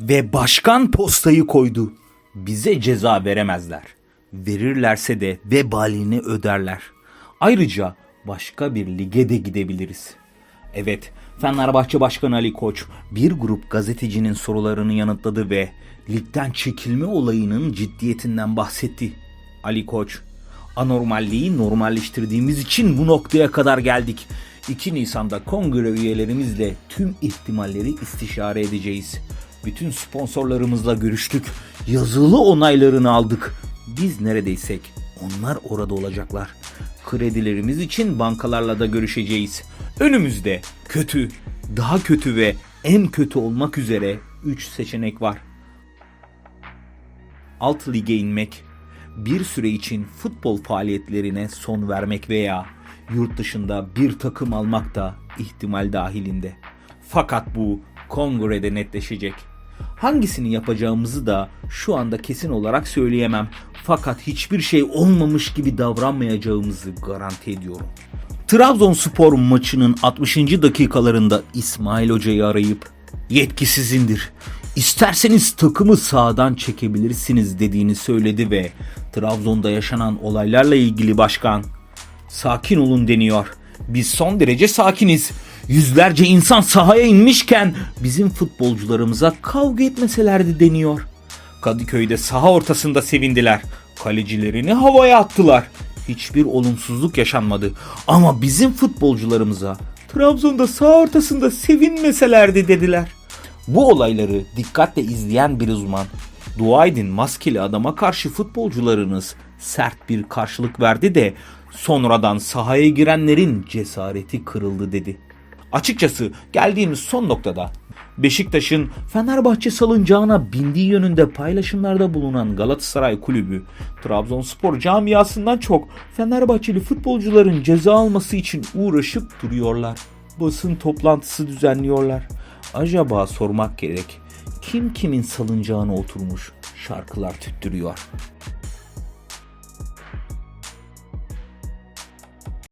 Ve başkan postayı koydu. Bize ceza veremezler. Verirlerse de vebalini öderler. Ayrıca başka bir lige de gidebiliriz. Evet, Fenerbahçe Başkanı Ali Koç bir grup gazetecinin sorularını yanıtladı ve ligden çekilme olayının ciddiyetinden bahsetti. Ali Koç, anormalliği normalleştirdiğimiz için bu noktaya kadar geldik. 2 Nisan'da kongre üyelerimizle tüm ihtimalleri istişare edeceğiz. Bütün sponsorlarımızla görüştük. Yazılı onaylarını aldık. Biz neredeysek onlar orada olacaklar. Kredilerimiz için bankalarla da görüşeceğiz. Önümüzde kötü, daha kötü ve en kötü olmak üzere 3 seçenek var. Alt lige inmek, bir süre için futbol faaliyetlerine son vermek veya yurt dışında bir takım almak da ihtimal dahilinde. Fakat bu kongrede netleşecek. Hangisini yapacağımızı da şu anda kesin olarak söyleyemem. Fakat hiçbir şey olmamış gibi davranmayacağımızı garanti ediyorum. Trabzonspor maçının 60. dakikalarında İsmail Hoca'yı arayıp yetkisizindir. İsterseniz takımı sağdan çekebilirsiniz dediğini söyledi ve Trabzon'da yaşanan olaylarla ilgili başkan sakin olun deniyor. Biz son derece sakiniz. Yüzlerce insan sahaya inmişken bizim futbolcularımıza kavga etmeselerdi deniyor. Kadıköy'de saha ortasında sevindiler. Kalecilerini havaya attılar. Hiçbir olumsuzluk yaşanmadı. Ama bizim futbolcularımıza Trabzon'da saha ortasında sevinmeselerdi dediler. Bu olayları dikkatle izleyen bir uzman, dua edin maskeli adama karşı futbolcularınız sert bir karşılık verdi de sonradan sahaya girenlerin cesareti kırıldı dedi. Açıkçası geldiğimiz son noktada Beşiktaş'ın Fenerbahçe salıncağına bindiği yönünde paylaşımlarda bulunan Galatasaray Kulübü, Trabzonspor camiasından çok Fenerbahçeli futbolcuların ceza alması için uğraşıp duruyorlar. Basın toplantısı düzenliyorlar. Acaba sormak gerek. Kim kimin salıncağına oturmuş şarkılar tüttürüyor.